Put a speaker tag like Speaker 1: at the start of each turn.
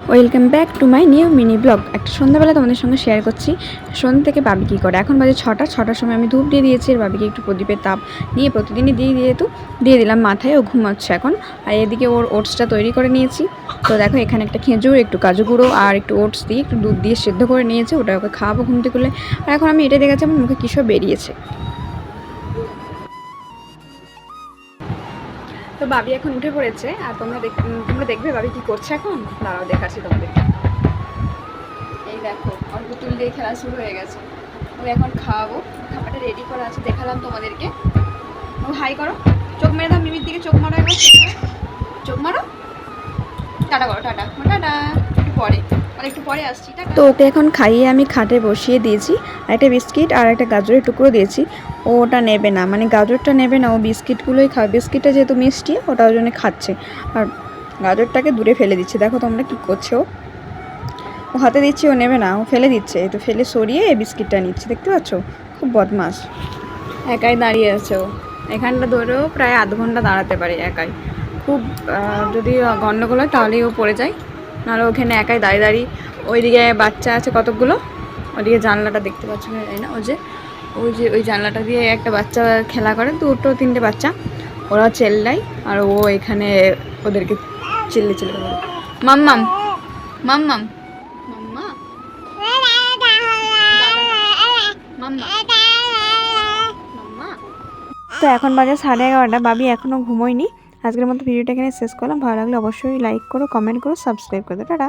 Speaker 1: Welcome back to my new mini vlog. একটা সন্ধ্যাবেলা তোমাদের সঙ্গে শেয়ার করছি। সন্ধ্যা থেকে বাবি কী করে? এখন বাজে ছটা। ছটার সময় আমি ধূপ দিয়ে দিয়েছি, আর বাবিকে একটু প্রদীপের তাপ নিয়ে প্রতিদিনই দিয়ে দিয়ে তো দিয়ে দিলাম মাথায়, ও ঘুমাচ্ছে এখন। আর এদিকে ওর ওটসটা তৈরি করে নিয়েছি। তো দেখো, এখানে একটা খেজুর, একটু কাজু গুঁড়ো আর একটু ওটস দিয়ে একটু দুধ দিয়ে সেদ্ধ করে নিয়েছে। ওটা ওকে খাওয়াবো ঘুম থেকে আর এখন আমি এটা দেখেছি আমার মুখে কী সব বেরিয়েছে। তো বাবি এখন উঠে পড়েছে, আর তোমরা দেখ তোমরা দেখবে বাবি কি করছে এখন? দাঁড়াও, দেখাচ্ছি তোমাদের এই দেখো ওর পুতুল দিয়ে খেলা শুরু হয়ে গেছে। ও এখন খাওয়াবো, খাবারটা রেডি করা আছে, দেখালাম তোমাদেরকে। ও হাই করো। চোখ মেরে দাও, মিমির দিকে চোখ মারো একবার। চোখ মারো। টাটা করো, টাটা। টাটা। একটু পরে। আর একটু পরে আসছি তো ওকে এখন খাইয়ে আমি খাটে বসিয়ে দিয়েছি একটা বিস্কিট আর একটা গাজরের টুকরো দিয়েছি। ও ওটা নেবে না মানে গাজরটা নেবে না ও বিস্কিটগুলোই খাবে বিস্কিটটা যেহেতু মিষ্টি ওটা ওই জন্য খাচ্ছে। আর গাজরটাকে দূরে ফেলে দিচ্ছে দেখো তোমরা কী করছ ও? ও হাতে দিচ্ছে ও নেবে না ও ফেলে দিচ্ছে তো ফেলে সরিয়ে এই বিস্কিটটা নিচ্ছে দেখতে পাচ্ছ? খুব বদমাস একাই দাঁড়িয়ে আছে ও। এখানটা ধরেও প্রায় আধ ঘণ্টা দাঁড়াতে পারে একাই। খুব যদি গন্ডগোল হয় তাহলেই ও পড়ে যায়। নাহলে ওখানে একাই দাঁড়িয়ে দাঁড়িয়ে ওইদিকে বাচ্চা আছে কতকগুলো ওইদিকে জানলাটা দেখতে পাচ্ছ না, জানি না। ওই যে ওই যে, ওই জানলাটা দিয়ে একটা বাচ্চা খেলা করে, দুটো তিনটে বাচ্চা। ওরা চেল্লাই আর ও এখানে ওদেরকে চিল্লি চিল্লি করে মাম্মাম মাম্মা? মাম্মা? মাম্মা? তো এখন বাজে সাড়ে এগারোটা, বাবি এখনও ঘুমোয়নি। আজকের মতো ভিডিওটা এখানে শেষ করলাম। ভালো লাগলে অবশ্যই লাইক করো কমেন্ট করো সাবস্ক্রাইব করে। দেবো টাটা।